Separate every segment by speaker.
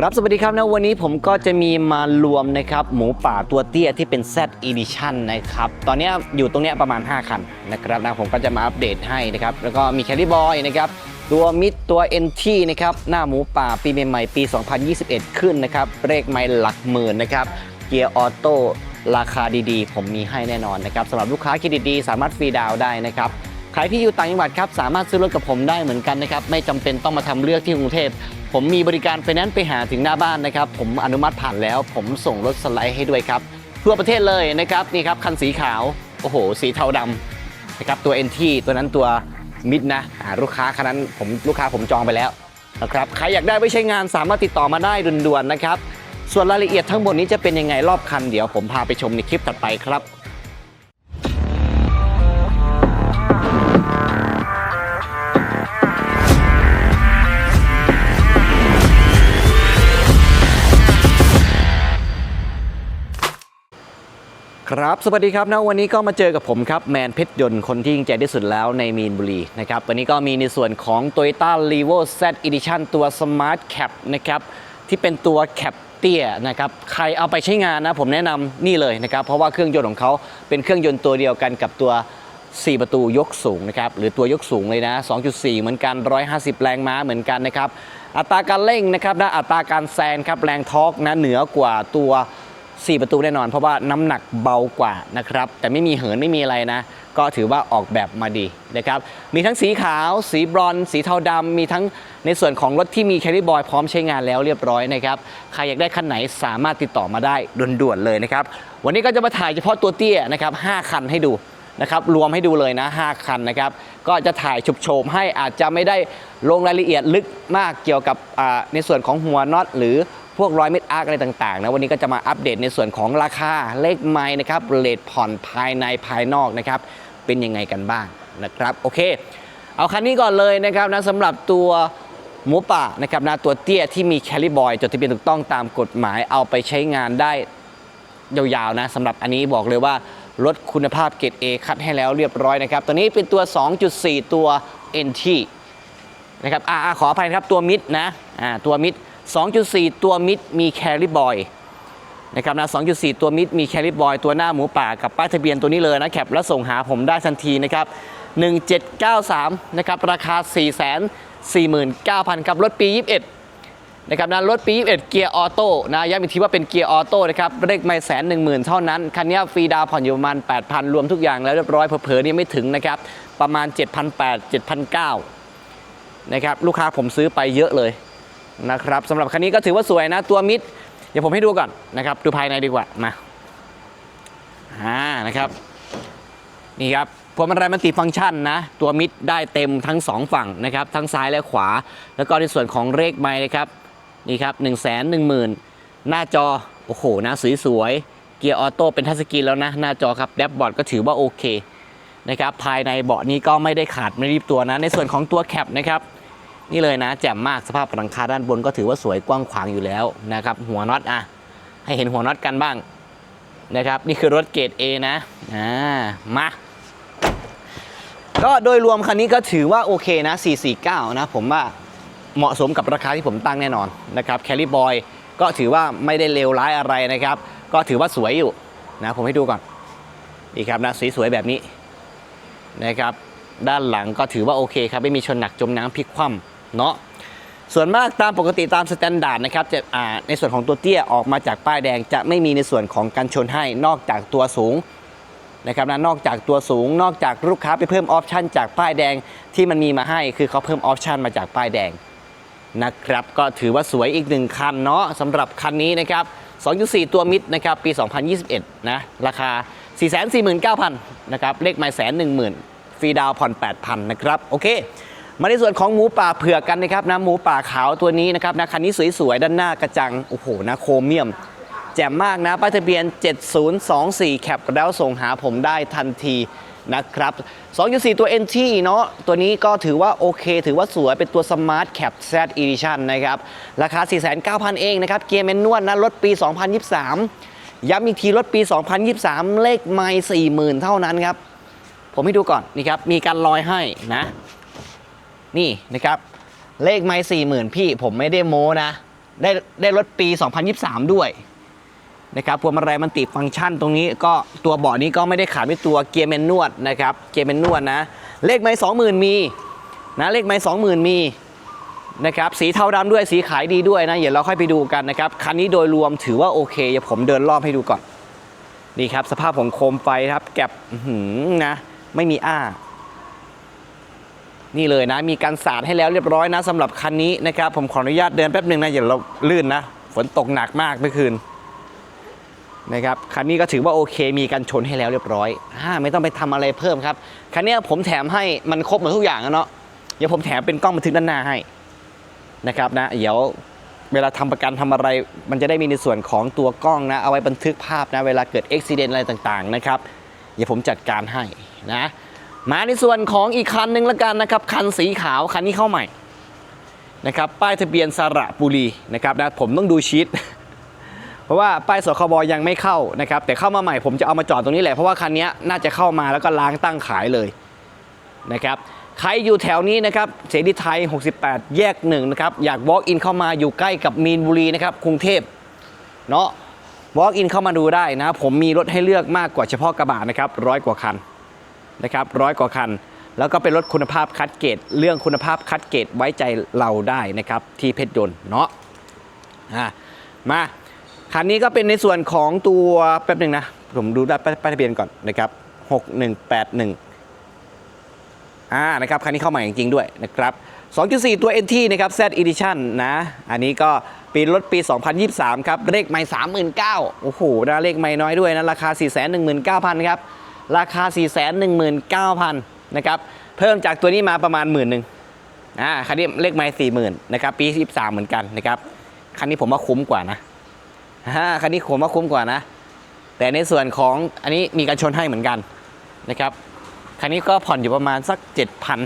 Speaker 1: ครับสวัสดีครับนะวันนี้ผมก็จะมีมารวมนะครับหมูป่าตัวเตี้ยที่เป็น Z Edition นะครับตอนนี้อยู่ตรงนี้ประมาณ 5 คันนะครับนะผมก็จะมาอัปเดตให้นะครับแล้วก็มีแคดดี้บอยนะครับตัวมิดตัว NT นะครับหน้าหมูป่าปีใหม่ๆปี 2021 ขึ้นนะครับเลขไม่หลักหมื่นนะครับเกียร์ออโต้ราคาดีๆ ผมมีให้แน่นอนนะครับสำหรับลูกค้าเครดิตดีสามารถฟรีดาวน์ได้นะครับ ใครที่อยู่ต่างจังหวัดครับสามารถซื้อรถกับผมได้เหมือนกันนะครับไม่จำเป็นต้องมาทำเลือกที่กรุงเทพผมมีบริการไฟแนนซ์ไปหาถึงหน้าบ้านนะครับผมอนุมัติผ่านแล้ว ผมส่งรถสไลด์ให้ด้วยครับทั่วประเทศเลยนะครับนี่ครับคันสีขาวโอ้โห สีเทาดำนะครับตัว NT ตัวนั้นตัวมิดนะอ่าลูกค้าคันนั้นผมลูกค้าผมจองไปแล้วนะครับใครอยากได้ไว้ใช้งานสามารถติดต่อมาได้ด่วนๆนะครับส่วนรายละเอียดทั้งหมดนี้จะเป็นยังไงรอบคันเดี๋ยวผมพาไปชมในคลิปถัดไปครับ ครับ สวัสดีครับนะวันนี้ก็มาเจอกับผมครับ แมนเพชรยนต์คนที่ยิ่งใจที่สุดแล้วในมีนบุรีนะครับ วันนี้ก็มีในส่วนของ Toyota l e v o Z Edition ตัว Smart Cap นะครับ ที่เป็นตัวแคปเตี้ยนะครับ ใครเอาไปใช้งานนะ ผมแนะนำนี่เลยนะครับ เพราะว่าเครื่องยนต์ของเขาเป็นเครื่องยนต์ตัวเดียวกันกับตัว 4 ประตูยกสูงนะครับ หรือตัวยกสูงเลยนะ 2.4 เหมือนกัน 150 แรงม้าเหมือนกันนะครับ อัตราการเร่งนะครับนะอัตราการแซงครับ แรงทอร์กนะ เหนือกว่าตัว 4 ประตูแน่นอน เพราะว่าน้ำหนักเบากว่านะครับ แต่ไม่มีเหินไม่มีอะไรนะ ก็ถือว่าออกแบบมาดีนะครับ มีทั้งสีขาว สีบรอนสีเทาดำมีทั้งในส่วนของรถที่มีแคริบอยพร้อมใช้งานแล้วเรียบร้อยนะครับ ใครอยากได้คันไหนสามารถติดต่อมาได้ด่วนๆเลยนะครับ วันนี้ก็จะมาถ่ายเฉพาะตัวเตี้ยนะครับ5คันให้ดูนะครับรวมให้ดูเลยนะ 5 คันนะครับ ก็จะถ่ายฉุบโฉมให้อาจจะไม่ได้ลงรายละเอียดลึกมากเกี่ยวกับในส่วนของหัวน็อตหรือ พวกรอยเม็ดอาร์กอะไรต่างๆนะวันนี้ก็จะมาอัปเดตในส่วนของราคาเลขไม้นะครับเลทผ่อนภายในภายนอกนะครับเป็นยังไงกันบ้างนะครับโอเค เอาคันนี้ก่อนเลยนะครับนะสำหรับตัวหมูป่านะครับนะตัวเตี้ยที่มีแคลิบอยจดทะเบียนถูกต้องตามกฎหมายเอาไปใช้งานได้ยาวๆนะสำหรับอันนี้บอกเลยว่ารถคุณภาพเกรด A คัดให้แล้วเรียบร้อยนะครับ ตัวนี้เป็นตัว 2.4 ตัว NT นะครับอ่าขออภัยครับตัวมิดนะอ่าตัวมิด 2.4 ตัวมิดมีแคริบอยนะครับนะ 2.4 ตัวมิดมีแคริบอยตัวหน้าหมูป่ากับป้ายทะเบียนตัวนี้เลยนะแคปแล้วส่งหาผมได้ทันทีนะครับ 1793 นะครับ ราคา 449,000 ครับรถปี 21 นะครับนะรถปี 21 เกียร์ออโต้นะย้ำอีกทีว่าเป็นเกียร์ออโต้นะครับเลขไม่แสนหนึ่งหมื่นเท่านั้น คันนี้ฟรีดาวผ่อนอยู่ประมาณ 8,000 รวมทุกอย่างแล้วเรียบร้อยเผลอๆนี่ไม่ถึงนะครับประมาณ 7,800 7,900นะครับลูกค้าผมซื้อไปเยอะเลย นะครับสำหรับคันนี้ก็ถือว่าสวยนะตัวมิดเดี๋ยวผมให้ดูก่อนนะครับดูภายในดีกว่ามาอ่านะครับนี่ครับพวงมาลัยมันติฟังก์ชันนะ ตัวมิดได้เต็มทั้ง 2 ฝั่งนะครับ ทั้งซ้ายและขวา แล้วก็ในส่วนของเลขไม้นะครับนี่ครับ1 1 0 0 0 0 หน้าจอ โอ้โหนะสวยสวยๆเกียร์ออโต้เป็นทัชสกรีนแล้วนะ หน้าจอครับแดชบอร์ดก็ถือว่าโอเคนะครับภายในเบาะนี้ก็ไม่ได้ขาดไม่รีบตัวนะ ในส่วนของตัวแคปนะครับ นี่เลยนะแจ่มมากสภาพหลังคาด้านบนก็ถือว่าสวยกว้างขวางอยู่แล้วนะครับหัวน็อตอะให้เห็นหัวน็อตกันบ้างนะครับนี่คือรถเกรด A นะอ่ามาก็โดยรวมคันนี้ก็ถือว่าโอเคนะ 449 นะผมว่าเหมาะสมกับราคาที่ผมตั้งแน่นอนนะครับแคลิบอยก็ถือว่าไม่ได้เลวร้ายอะไรนะครับ ก็ถือว่าสวยอยู่นะผมให้ดูก่อนนี่ครับนะสีสวยแบบนี้นะครับ ด้านหลังก็ถือว่าโอเคครับ ไม่มีชนหนักจมน้ำพลิกคว่ำ เนาะส่วนมากตามปกติตามสแตนดาร์ดนะครับจะอ่าในส่วนของตัวเตี้ยออกมาจากป้ายแดงจะไม่มีในส่วนของการชนให้นอกจากตัวสูงนะครับนะนอกจากตัวสูง นอกจากลูกค้าไปเพิ่มออปชันจากป้ายแดงที่มันมีมาให้คือเขาเพิ่มออปชันมาจากป้ายแดงนะครับก็ถือว่าสวยอีกหนึ่งคันเนาะสำหรับคันนี้นะครับ 2.4 ตัวมิดนะครับปี 2021 นะราคา 449,000 นะครับเลขไมล์แสนหนึ่งหมื่นฟรีดาวน์ผ่อน 8,000 นะครับ โอเค มาในส่วนของหมูป่าเผือกกันนะครับนะหมูป่าขาวตัวนี้นะครับนะคันนี้สวยๆ ด้านหน้ากระจัง โอ้โหนะโครเมียม แจ่มมากนะป้ายทะเบียน 7024 แคปแล้วส่งหาผมได้ทันทีนะครับ 2.4 ตัว NT เนาะตัวนี้ก็ถือว่าโอเค ถือว่าสวยเป็นตัว Smart Cap Z Edition นะครับ ราคา 49,000 เองนะครับ เกียร์แมนนวลนะรถปี 2023 ย้ำอีกทีรถปี 2023 เลขไม่40,000 เท่านั้นครับ ผมให้ดูก่อนนี่ครับ มีการลอยให้นะ นี่นะครับเลขไม่40,000พี่ผมไม่ได้โม้นะ ได้ได้รถปี 2023 ด้วยนะครับพวงมาลัยมันติฟังก์ชันตรงนี้ก็ตัวเบาะนี้ก็ไม่ได้ขาดไม่ตัวเกียร์แมนนวดนะครับเกียร์แมนนวดนะ เลขไม้20,000มีนะเลขไม้20,000มีนะครับสีเทาดำด้วยสีขายดีด้วยนะเดี๋ยวเราค่อยไปดูกันนะครับคันนี้โดยรวมถือว่าโอเคเดี๋ยวผมเดินรอบให้ดูก่อนนี่ครับสภาพของโคมไฟครับแก็บอื้อหือนะไม่มีอ้า นี่เลยนะ มีการสาดให้แล้วเรียบร้อยนะสำหรับคันนี้นะครับ ผมขออนุญาตเดินแป๊บหนึ่งนะอย่าเราลื่นนะ ฝนตกหนักมากเมื่อคืนนะครับคันนี้ก็ถือว่าโอเคมีการชนให้แล้วเรียบร้อยอ่าไม่ต้องไปทำอะไรเพิ่มครับคันนี้ผมแถมให้มันครบหมดทุกอย่างแล้วเนาะเดี๋ยวผมแถมเป็นกล้องบันทึกด้านหน้าให้นะครับนะเดี๋ยวเวลาทำประกันทำอะไร มันจะได้มีในส่วนของตัวกล้องนะเอาไว้บันทึกภาพนะเวลาเกิดอุบิเหตุอะไรต่างๆนะครับเดี๋ยวผมจัดการให้นะ มาในส่วนของอีกคันหนึ่งละกันนะครับ คันสีขาวคันนี้เข้าใหม่นะครับป้ายทะเบียนสระบุรีนะครับนะผมต้องดูชีตเพราะว่าป้ายสคบยังไม่เข้านะครับ แต่เข้ามาใหม่ผมจะเอามาจอดตรงนี้แหละเพราะว่าคันนี้น่าจะเข้ามาแล้วก็ล้างตั้งขายเลยนะครับใครอยู่แถวนี้นะครับเสรีไทย 68 แยกหนึ่งนะครับอยาก walk in เข้ามาอยู่ใกล้กับมีนบุรีนะครับกรุงเทพเนาะ walk in เข้ามาดูได้นะผมมีรถให้เลือกมากกว่าเฉพาะกระบะนะครับร้อยกว่าคัน นะครับร้อยกว่าคัน แล้วก็เป็นรถคุณภาพคัดเกรดเรื่องคุณภาพคัดเกรดไว้ใจเราได้นะครับที่เพชรยนต์เนาะมาคันนี้ก็เป็นในส่วนของตัวแป๊บหนึ่งนะ ผมดูได้ป้ายป้ายทะเบียนก่อนนะครับ6181อ่านะครับคันนี้เข้าใหม่จริงๆด้วยนะครับ2.4 ตัว NT นะครับ Z Edition นะ อันนี้ก็ปีรถปี 2023 ครับ เลขไม่39,000โอ้โหนะเลขไม่น้อยด้วยนะ ราคา 419,000 ครับ ราคา 419,000นะครับเพิ่มจากตัวนี้มาประมาณหมื่นหนึ่งอ่าคันนี้เลขไม่40,000นะครับปี23เหมือนกันนะครับคันนี้ผมว่าคุ้มกว่านะฮ่าคันนี้ผมว่าคุ้มกว่านะ แต่ในส่วนของอันนี้มีการชนให้เหมือนกันนะครับคันนี้ก็ผ่อนอยู่ประมาณสัก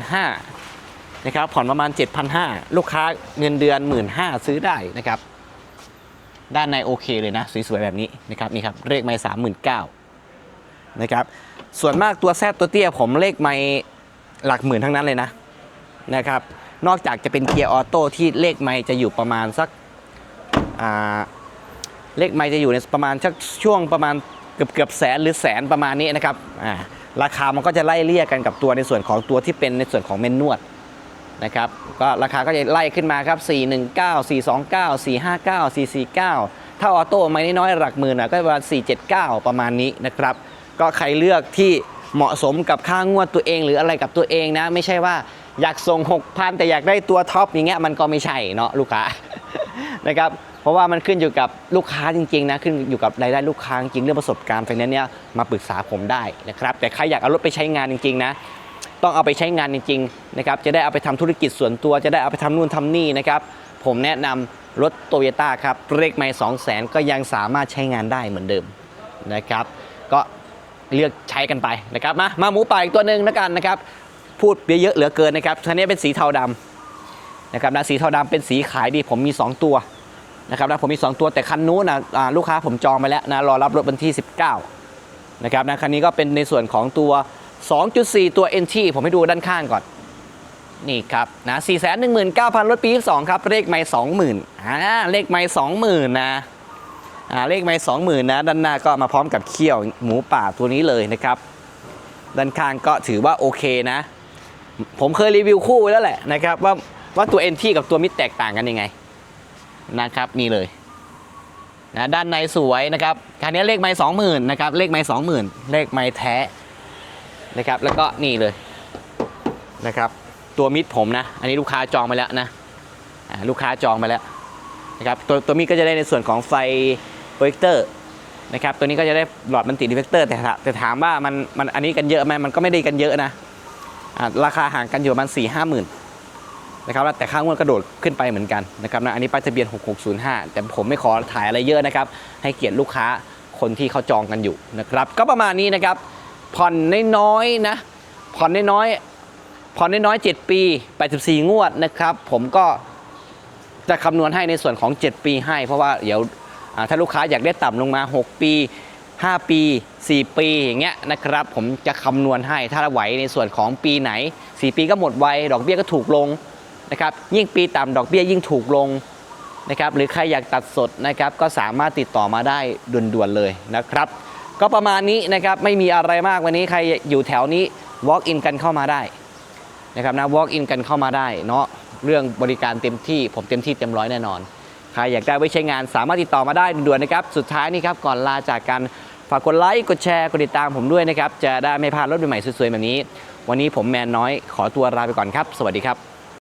Speaker 1: 7,500นะครับผ่อนประมาณ 7,500 ลูกค้าเงินเดือน 15,000 ซื้อได้นะครับ ด้านในโอเคเลยนะ สวยๆ แบบนี้นะครับนี่ครับเลขไม่39,000นะครับ ส่วนมากตัวแซดตัวเตี้ยผมเลขไม่หลักหมื่นทั้งนั้นเลยนะนะครับ นอกจากจะเป็นเกียร์ออโต้ที่เลขไม่จะอยู่ประมาณสักเลขไม่จะอยู่ในประมาณสักช่วงประมาณเกือบเกือบแสนหรือแสนประมาณนี้นะครับราคามันก็จะไล่เลี่ยกันกับตัวในส่วนของตัวที่เป็นในส่วนของเมนนวดนะครับก็ราคาก็จะไล่ขึ้นมาครับ 419 429 459 449 ถ้าออโต้ไม่น้อยหลักหมื่นก็ประมาณ479 ประมาณนี้นะครับ ก็ใครเลือกที่เหมาะสมกับค่างวดตัวเอง หรืออะไรกับตัวเองนะ ไม่ใช่ว่าอยากส่ง 6,000 แต่อยากได้ตัวท็อปอย่างเงี้ยมันก็ไม่ใช่เนาะลูกค้านะครับเพราะว่ามันขึ้นอยู่กับลูกค้าจริงๆนะขึ้นอยู่กับรายได้ลูกค้าจริงเรื่องประสบการณ์ไฟแนนซ์เนี่ยมาปรึกษาผมได้นะครับแต่ใครอยากเอารถไปใช้งานจริงๆนะต้องเอาไปใช้งานจริงๆนะครับจะได้เอาไปทำธุรกิจส่วนตัว จะได้เอาไปทำนู่นทำนี่นะครับผมแนะนำรถโตโยต้าครับเลขไม่2 0 0 0 0 0ก็ยังสามารถใช้งานได้เหมือนเดิมนะครับก็ เลือกใช้กันไปนะครับมามาหมูป่าอีกตัวหนึ่งแล้วกันนะครับ พูดเยอะๆเหลือเกินนะครับคันนี้เป็นสีเทาดำนะครับนะสีเทาดำเป็นสีขายดีผมมี 2 ตัวนะครับนะผมมี 2 ตัวแต่คันนู้นนะลูกค้าผมจองไปแล้วนะรอรับรถวันที่ 19นะครับนะคันนี้ก็เป็นในส่วนของตัว 2.4 ตัว NT ผมให้ดูด้านข้างก่อนนี่ครับนะ419,000รถปี 22 ครับ เลขไม่20,000อ่าเลขไม่20,000 นะ เลขไม่สองหมื่นนะด้านหน้าก็มาพร้อมกับเขี้ยวหมูป่าตัวนี้เลยนะครับ ด้านข้างก็ถือว่าโอเคนะ ผมเคยรีวิวคู่ไว้แล้วแหละนะครับ ว่าว่าตัว NT กับตัวมิดแตกต่างกันยังไงนะครับนี่เลยนะด้านในสวยนะครับคันนี้เลขไม่สองหมื่นนะครับเลขไม่สองหมื่นเลขไม่แท้นะครับแล้วก็นี่เลยนะครับตัวมิดผมนะ อันนี้ลูกค้าจองไปแล้วนะลูกค้าจองไปแล้วนะครับตัวตัวมีก็จะได้ในส่วนของไฟ โปรเจคเตอร์นะครับตัวนี้ก็จะได้หลอดมันติดดีเฟกเตอร์แต่ถาแต่ถามว่ามันมันอันนี้กันเยอะไหมมันก็ไม่ได้กันเยอะนะราคาห่างกันอยู่ประมาณสี่ห้าหมื่นนะครับแต่ค่างวดกระโดดขึ้นไปเหมือนกันนะครับนะอันนี้ป้ายทะเบียน 6605 แต่ผมไม่ขอถ่ายอะไรเยอะนะครับ ให้เกียรติลูกค้าคนที่เขาจองกันอยู่นะครับ ก็ประมาณนี้นะครับ ผ่อนน้อยๆนะ ผ่อนน้อยๆผ่อนน้อยๆ7ปี 84 งวดนะครับ ผมก็จะคำนวณให้ในส่วนของ 7 ปีให้ เพราะว่าเดี๋ยว ถ้าลูกค้าอยากได้ต่ำลงมา 6 ปี 5 ปี 4 ปีอย่างเงี้ยนะครับ ผมจะคำนวณให้ถ้าไหวในส่วนของปีไหน 4 ปีก็หมดไวดอกเบี้ยก็ถูกลงนะครับยิ่งปีต่ำดอกเบี้ยยิ่งถูกลงนะครับหรือใครอยากตัดสดนะครับก็สามารถติดต่อมาได้ด่วนๆเลยนะครับ ก็ประมาณนี้นะครับไม่มีอะไรมากวันนี้ใครอยู่แถวนี้ walk in กันเข้ามาได้นะครับนะ walk in กันเข้ามาได้เนาะเรื่องบริการเต็มที่ผมเต็มที่เต็มร้อยแน่นอน ใครอยากได้ไว้ใช้งานสามารถติดต่อมาได้ด่วนๆนะครับ สุดท้ายนี่ครับก่อนลาจากกันฝากกดไลค์กดแชร์กดติดตามผมด้วยนะครับจะได้ไม่พลาดรถใหม่ๆสวยๆแบบนี้ วันนี้ผมแมนน้อยขอตัวลาไปก่อนครับ สวัสดีครับ